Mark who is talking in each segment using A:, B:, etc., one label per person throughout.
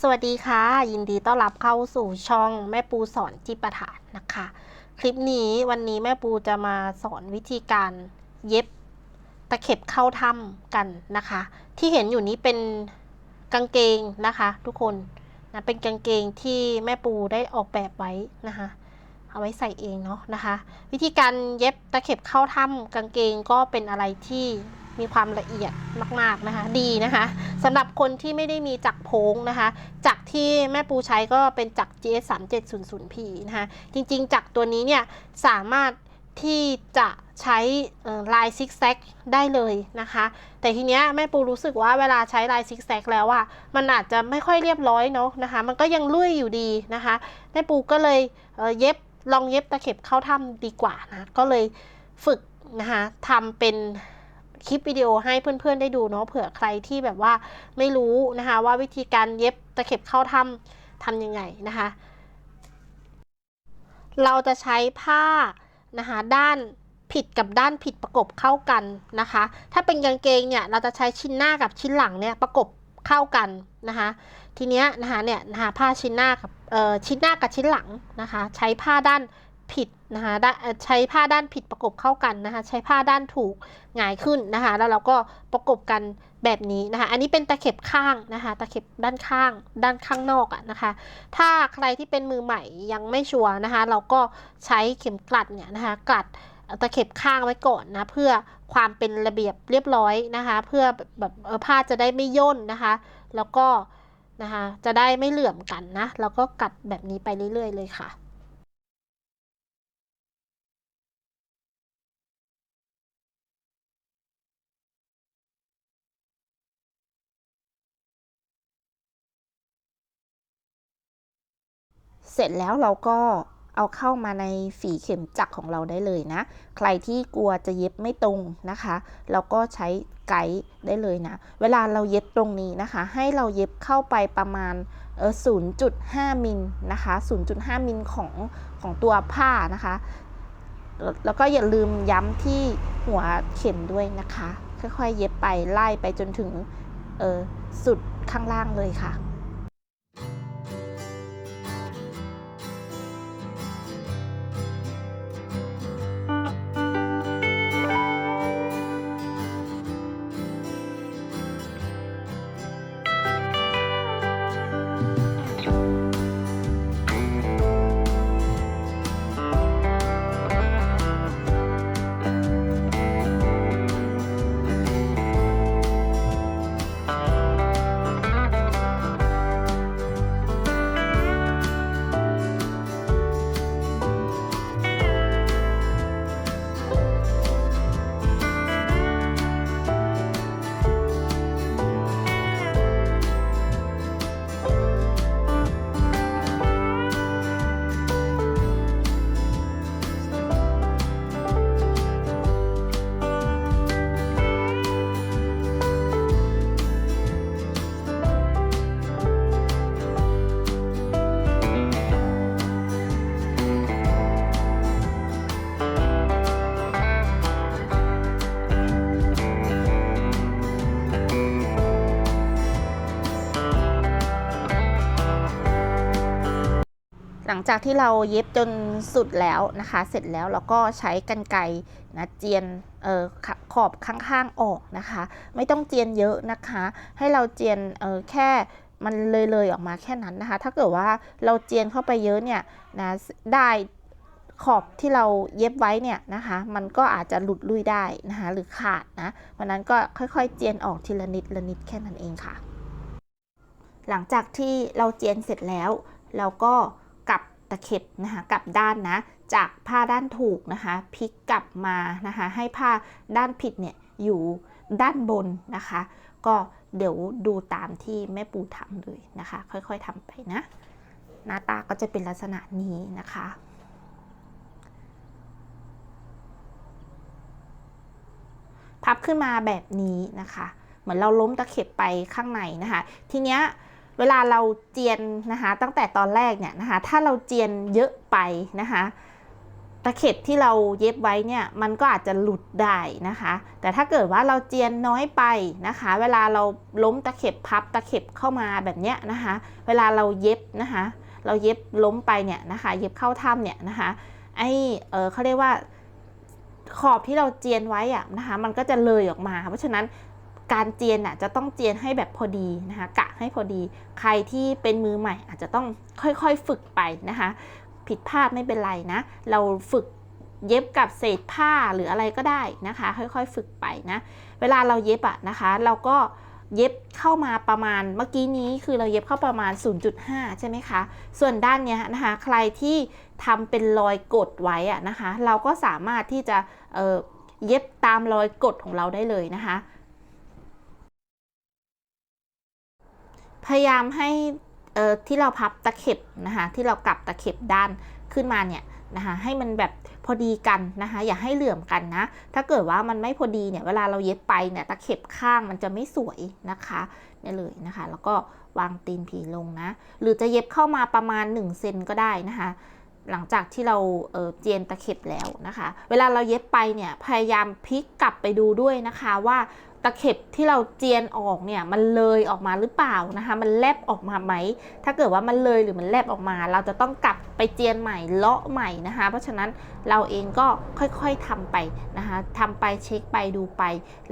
A: สวัสดีค่ะ ยินดีต้อนรับเข้าสู่ช่องแม่ปูสอนจิปาถะนะคะ คลิปนี้วันนี้แม่ปูจะมาสอนวิธีการเย็บตะเข็บเข้าถ้ำกันนะคะ ที่เห็นอยู่นี้เป็นกางเกงนะคะ ทุกคนนะเป็นกางเกงที่แม่ปูได้ออกแบบไว้นะคะ เอาไว้ใส่เองเนาะนะคะ วิธีการเย็บตะเข็บเข้าถ้ำกางเกงก็เป็นอะไรที่ มีความละเอียดมากๆนะคะ ดีนะคะสำหรับคนที่ไม่ได้มีจักรโพงนะคะจักรที่แม่ปูใช้ก็เป็นจักร GS 3 7 0 0 P นะคะจริงๆจักรตัวนี้เนี่ยสามารถที่จะใช้ลายซิกแซกได้เลยนะคะ แต่ทีเนี้ยแม่ปูรู้สึกว่าเวลาใช้ลายซิกแซกแล้วอะมันอาจจะไม่ค่อยเรียบร้อยเนาะนะคะ มันก็ยังลุ่ยอยู่ดีนะคะแม่ปูก็เลยเย็บลองเย็บตะเข็บเข้าถ้ำดีกว่านะก็เลยฝึกนะคะทำเป็น คลิปวิดีโอให้เพื่อนๆได้ดูเนาะเผื่อใครที่แบบว่าไม่รู้นะคะว่าวิธีการเย็บตะเข็บเข้าถ้ำทำยังไงนะคะ เราจะใช้ผ้านะคะด้านผิดกับด้านผิดประกบเข้ากันนะคะ ถ้าเป็นกางเกงเนี่ยเราจะใช้ชิ้นหน้ากับชิ้นหลังเนี่ยประกบเข้ากันนะคะ ทีเนี้ยนะคะเนี่ยนะคะผ้าชิ้นหน้ากับเอ่อชิ้นหน้ากับชิ้นหลังนะคะ ใช้ผ้าด้าน ผิดนะคะใช้ผ้าด้านผิดประกบเข้ากันนะคะ ใช้ผ้าด้านถูกหงายขึ้นนะคะ แล้วเราก็ประกบกันแบบนี้นะคะ อันนี้เป็นตะเข็บข้างนะคะ ตะเข็บด้านข้าง ด้านข้างนอกอะนะคะ ถ้าใครที่เป็นมือใหม่ยังไม่ชัวร์นะคะ เราก็ใช้เข็มกลัดเนี่ยนะคะกลัดตะเข็บข้างไว้ก่อนนะเพื่อความเป็นระเบียบเรียบร้อยนะคะ เพื่อแบบผ้าจะได้ไม่ย่นนะคะ แล้วก็นะคะจะได้ไม่เหลื่อมกันนะแล้วก็กัดแบบนี้ไปเรื่อย ๆ เลยค่ะ
B: เสร็จแล้วเราก็เอาเข้ามาในฝีเข็มจักรของเราได้เลยนะ ใครที่กลัวจะเย็บไม่ตรงนะคะ เราก็ใช้ไกด์ได้เลยนะ เวลาเราเย็บตรงนี้นะคะ ให้เราเย็บเข้าไปประมาณเออ0.5 มิลนะคะ 0.5 มิลของของตัวผ้านะคะ แล้วก็อย่าลืมย้ำที่หัวเข็มด้วยนะคะ ค่อยๆ เย็บไปไล่ไปจนถึงเออสุดข้างล่างเลยค่ะ หลังจากที่เราเย็บจนสุดแล้วนะคะ เสร็จแล้วเราก็ใช้กันไกรนะเจียนออขอบข้างๆออกนะคะ ไม่ต้องเจียนเยอะนะคะ ให้เราเจียนออแค่มันเลยๆออกมาแค่นั้นนะคะ ถ้าเกิดว่าเราเจียนเข้าไปเยอะเนี่ยนะได้ขอบที่เราเย็บไว้เนี่ยนะคะ มันก็อาจจะหลุดลุยได้นะคะหรือขาดนะเพราะนั้นก็ค่อยๆ เจียนออกทีละนิดละนิดแค่นั้นเองค่ะ หลังจากที่เราเจียนเสร็จแล้ว เราก็ ตะเข็บนะคะกลับด้านนะ จากผ้าด้านถูกนะคะพลิกกลับมานะคะให้ผ้าด้านผิดเนี่ยอยู่ด้านบนนะคะ ก็เดี๋ยวดูตามที่แม่ปูทำเลยนะคะ ค่อยๆทำไปนะ หน้าตาก็จะเป็นลักษณะนี้นะคะพับขึ้นมาแบบนี้นะคะ เหมือนเราล้มตะเข็บไปข้างในนะคะ ทีเนี้ย เวลาเราเจียนนะคะ ตั้งแต่ตอนแรกเนี่ยนะคะ ถ้าเราเจียนเยอะไปนะคะตะเข็บที่เราเย็บไว้เนี่ยมันก็อาจจะหลุดได้นะคะ แต่ถ้าเกิดว่าเราเจียนน้อยไปนะคะ เวลาเราล้มตะเข็บพับตะเข็บเข้ามาแบบเนี้ยนะคะ เวลาเราเย็บนะคะ เราเย็บล้มไปเนี่ยนะคะ เย็บเข้าถ้ำเนี่ยนะคะไอเออเขาเรียกว่าขอบที่เราเจียนไว้อะนะคะ มันก็จะเลยออกมา เพราะฉะนั้น การเจียนอะจะต้องเจียนให้แบบพอดีนะคะกะให้พอดี ใครที่เป็นมือใหม่อาจจะต้องค่อยๆฝึกไปนะคะ ผิดพลาดไม่เป็นไรนะ เราฝึกเย็บกับเศษผ้าหรืออะไรก็ได้นะคะ ค่อยๆฝึกไปนะ เวลาเราเย็บอะนะคะ เราก็เย็บเข้ามาประมาณเมื่อกี้นี้คือเราเย็บเข้าประมาณ 0.5 ใช่ไหมคะ ส่วนด้านเนี้ยนะคะ ใครที่ทำเป็นรอยกดไว้อะนะคะ เราก็สามารถที่จะเเย็บตามรอยกดของเราได้เลยนะคะ พยายามให้เอ่อที่เราพับตะเข็บนะคะที่เรากลับตะเข็บด้านขึ้นมาเนี่ยนะคะให้มันแบบพอดีกันนะคะอย่าให้เหลื่อมกันนะ ถ้าเกิดว่ามันไม่พอดีเนี่ยเวลาเราเย็บไปเนี่ยตะเข็บข้างมันจะไม่สวยนะคะเนี่ยเลยนะคะ แล้วก็วางตีนผีลงนะ หรือจะเย็บเข้ามาประมาณ1เซนก็ได้นะคะหลังจากที่เราเเจียนตะเข็บแล้วนะคะ เวลาเราเย็บไปเนี่ยพยายามพลิกกลับไปดูด้วยนะคะว่า ตะเข็บที่เราเจียนออกเนี่ยมันเลยออกมาหรือเปล่านะคะ มันแลบออกมาไหม ถ้าเกิดว่ามันเลยหรือมันแลบออกมา เราจะต้องกลับไปเจียนใหม่เลาะใหม่นะคะ เพราะฉะนั้นเราเองก็ค่อยๆทำไปนะคะทำไปเช็คไปดูไป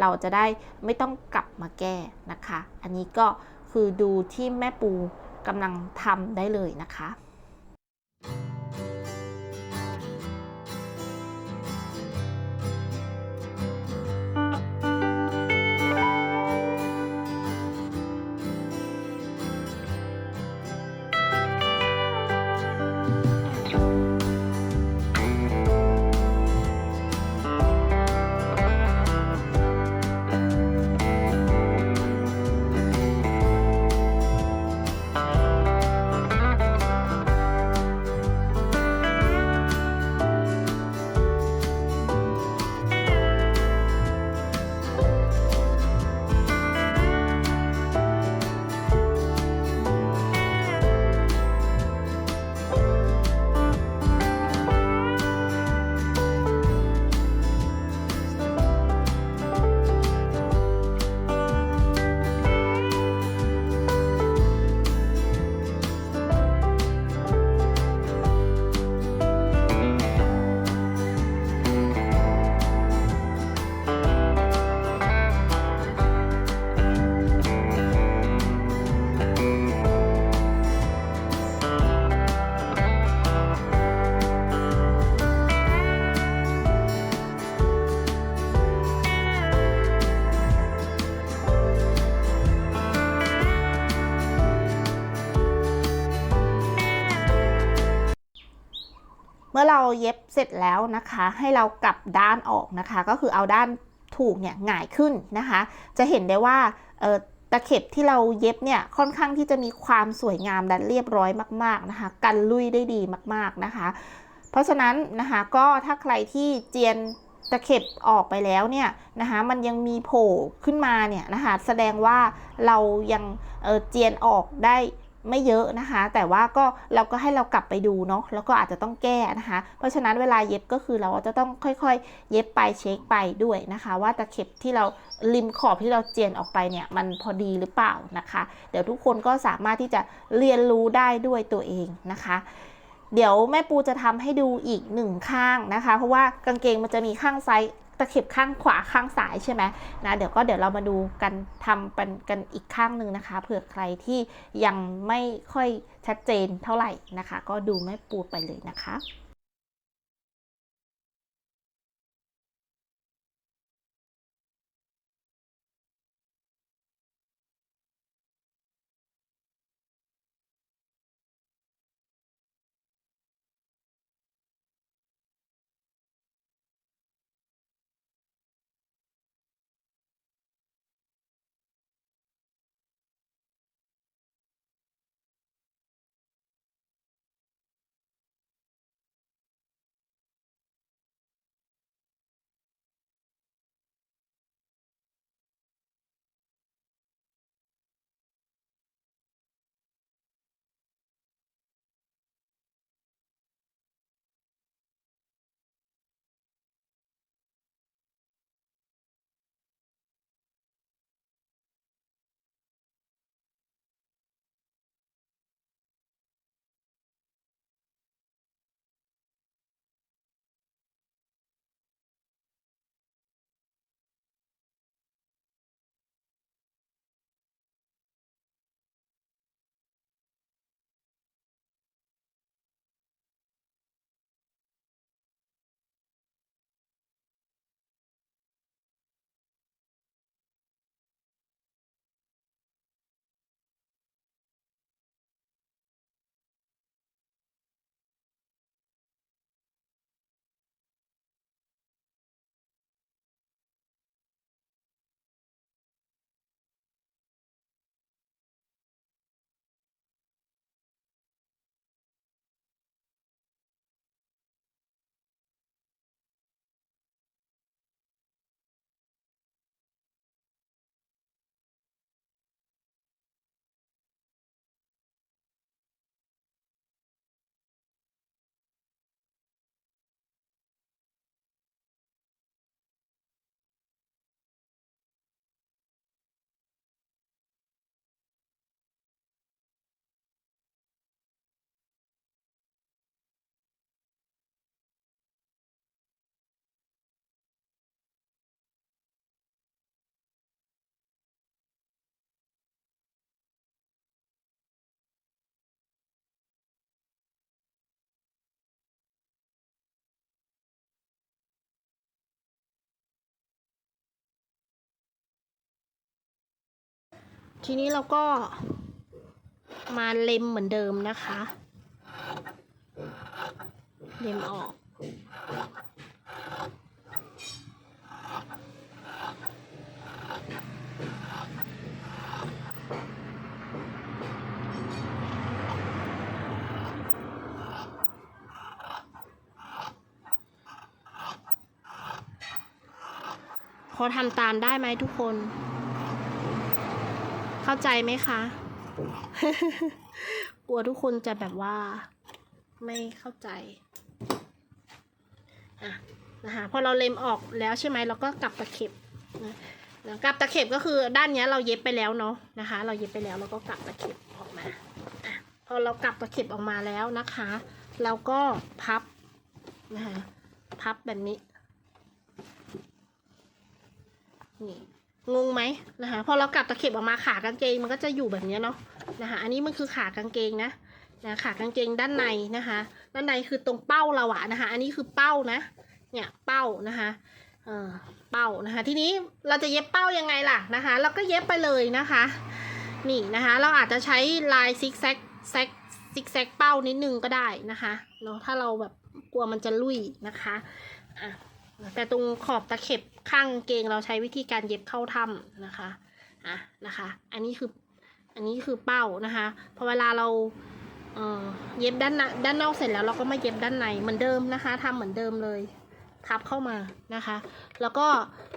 B: เราจะได้ไม่ต้องกลับมาแก้นะคะ อันนี้ก็คือดูที่แม่ปูกำลังทำได้เลยนะคะ ราเย็บเสร็จแล้วนะคะให้เรากลับด้านออกนะคะ ก็คือเอาด้านถูกเนี่ยหงายขึ้นนะคะ จะเห็นได้ว่าตะเข็บที่เราเย็บเนี่ยค่อนข้างที่จะมีความสวยงามและเรียบร้อยมาก ๆนะคะ กันลุยได้ดีมากๆนะคะ เพราะฉะนั้นนะคะก็ถ้าใครที่เจียนตะเข็บออกไปแล้วเนี่ยนะคะมันยังมีโผล่ขึ้นมาเนี่ยนะคะแสดงว่าเรายังเเจียนออกได้ ไม่เยอะนะคะ แต่ว่าก็เราก็ให้เรากลับไปดูเนาะแล้วก็อาจจะต้องแก้นะคะ เพราะฉะนั้นเวลาเย็บก็คือเราจะต้องค่อยๆ เย็บไปเช็คไปด้วยนะคะ ว่าตะเข็บที่เราริมขอบที่เราเจียนออกไปเนี่ยมันพอดีหรือเปล่านะคะ เดี๋ยวทุกคนก็สามารถที่จะเรียนรู้ได้ด้วยตัวเองนะคะเดี๋ยวแม่ปูจะทำให้ดูอีกหนึ่งข้างนะคะ เพราะว่ากางเกงมันจะมีข้างซ้าย ตะเข็บข้างขวาข้างซ้ายใช่ไหมนะเดี๋ยวก็เดี๋ยวเรามาดูกันทำเป็นกันอีกข้างหนึ่งนะคะ เผื่อใครที่ยังไม่ค่อยชัดเจนเท่าไหร่นะคะ ก็ดูแม่ปูไปเลยนะคะ
A: ทีนี้เราก็มาเล็มเหมือนเดิมนะคะ เล็มออกพอทำตามได้ไหมทุกคน เข้าใจไหมคะ กลัวทุกคนจะแบบว่า ไม่เข้าใจ อะนะคะพอเราเล็มออกแล้วใช่ไหมเราก็กลับตะเข็บนะนะกลับตะเข็บก็คือด้านเนี้ยเราเย็บไปแล้วเนาะนะคะ เราเย็บไปแล้วเราก็กลับตะเข็บออกมาอะพอเรากลับตะเข็บออกมาแล้วนะคะ เราก็พับนะคะพับแบบนี้นี่ งงไหมนะคะพอเรากลับตะเข็บออกมาขากางเกงมันก็จะอยู่แบบนี้เนาะนะคะอันนี้มันคือขากางเกงนะนะขากางเกงด้านในนะคะ ด้านในคือตรงเป้าเราอะนะคะ อันนี้คือเป้านะ เนี่ยเป้านะคะเออเป้านะคะ ทีนี้เราจะเย็บเป้ายังไงล่ะนะคะ เราก็เย็บไปเลยนะคะ นี่นะคะ เราอาจจะใช้ลายซิกแซกแซกซิกแซกเป้านิดนึงก็ได้นะคะเนาะถ้าเราแบบกลัวมันจะลุยนะคะอะแต่ตรงขอบตะเข็บ ข้างเกงเราใช้วิธีการเย็บเข้าถ้ำนะคะอะนะคะ อันนี้คืออันนี้คือเป้านะคะพอเวลาเราเเย็บด้านหน้าด้านนอกเสร็จแล้วเราก็มาเย็บด้านในเหมือนเดิมนะคะทำเหมือนเดิมเลยพับเข้ามานะคะ แล้วก็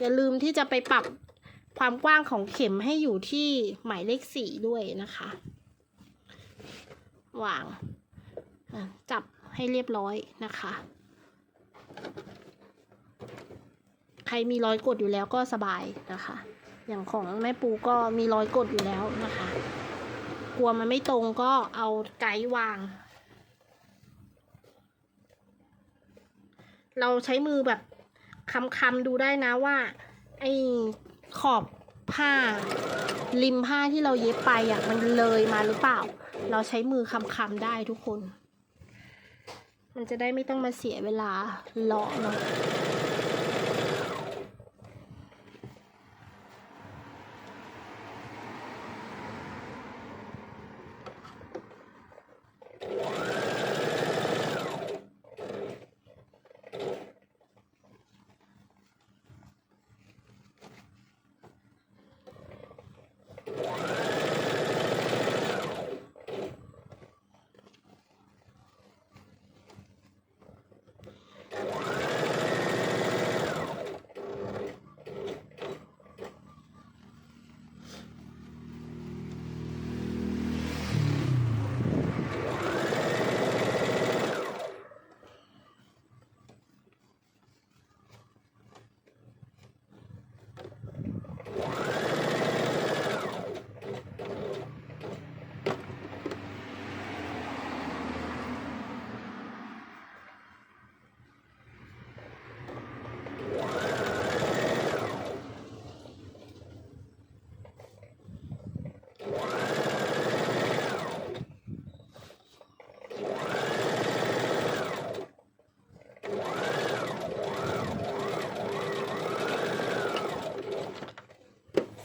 A: อย่าลืมที่จะไปปรับความกว้างของเข็มให้อยู่ที่หมายเลขสี่ด้วยนะคะวางจับให้เรียบร้อยนะคะ ใค รมีรอยกดอยู่แล้วก็สบายนะคะ อย่างของแม่ปูก็มีรอยกดอยู่แล้วนะคะ กลัวมันไม่ตรงก็เอาไกด์วาง เราใช้มือแบบคำๆดูได้นะว่า ไอ้ขอบผ้าริมผ้าที่เราเย็บไปอะมันเลยมาหรือเปล่า เราใช้มือคำๆได้ทุกคน มันจะได้ไม่ต้องมาเสียเวลาเลาะเนาะ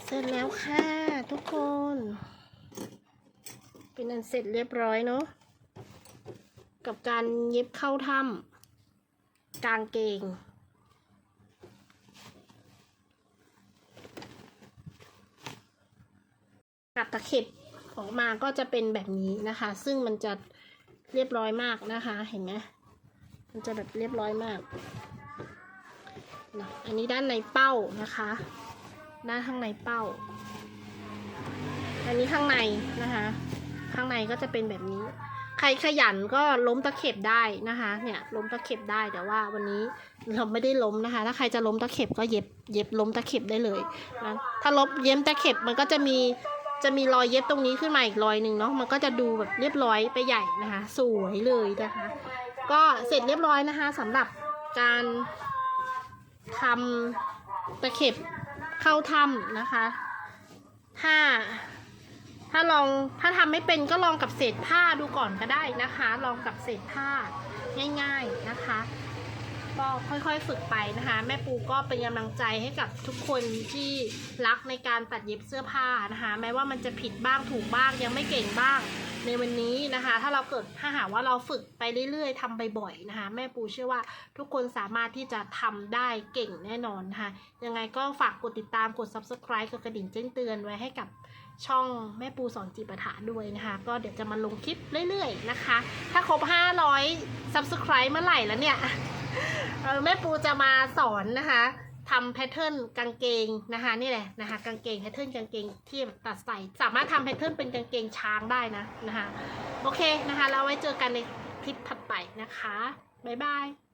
A: เสร็จแล้วค่ะทุกคน เสร็จเรียบร้อยเนาะกับการเย็บเข้าถ้ำกางเกง กับตะเข็บออกมาก็จะเป็นแบบนี้นะคะ ซึ่งมันจะเรียบร้อยมากนะคะเห็นไหมมันจะแบบเรียบร้อยมากอันนี้ด้านในเป้านะคะ ด้านข้างในเป้า อันนี้ข้างในนะคะ ข้างในก็จะเป็นแบบนี้ ใครขยันก็ล้มตะเข็บได้นะคะ เนี่ยล้มตะเข็บได้แต่ว่าวันนี้เราไม่ได้ล้มนะคะ ถ้าใครจะล้มตะเข็บก็เย็บเย็บล้มตะเข็บได้เลยนะถ้าลบเย็บตะเข็บมันก็จะมีจะมีรอยเย็บตรงนี้ขึ้นมาอีกรอยหนึ่งเนาะมันก็จะดูแบบเรียบร้อยไปใหญ่นะคะ สวยเลยนะคะ ก็เสร็จเรียบร้อยนะคะสำหรับการทำตะเข็บเข้าถ้ำนะคะ ถ้า ถ้าลองถ้าทำไม่เป็นก็ลองกับเศษผ้าดูก่อนก็ได้นะคะ ลองกับเศษผ้าง่ายๆนะคะ ก็ค่อยๆฝึกไปนะคะ แม่ปูก็เป็นกำลังใจให้กับทุกคนที่รักในการตัดเย็บเสื้อผ้านะคะ แม้ว่ามันจะผิดบ้างถูกบ้างยังไม่เก่งบ้างในวันนี้นะคะ ถ้าเราเกิดถ้าหากว่าเราฝึกไปเรื่อยๆทำบ่อยๆนะคะ แม่ปูเชื่อว่าทุกคนสามารถที่จะทำได้เก่งแน่นอนนะคะยังไงก็ฝากกดติดตามกด subscribe กดกระดิ่งแจ้งเตือนไว้ให้กับ ช่องแม่ปูสอนจีปาถาด้วยนะคะ ก็เดี๋ยวจะมาลงคลิปเรื่อยๆนะคะ ถ้าครบ 500 subscribe เมื่อไหร่แล้วเนี่ยแม่ปูจะมาสอนนะคะทำแพทเทิร์นกางเกงนะคะนี่แหละนะคะกางเกงแพทเทิร์นกางเกงที่แบบตัดใส่สามารถทำแพทเทิร์นเป็นกางเกงช้างได้นะนะคะโอเคนะคะแล้วไว้เจอกันในคลิปถัดไปนะคะบ๊ายบาย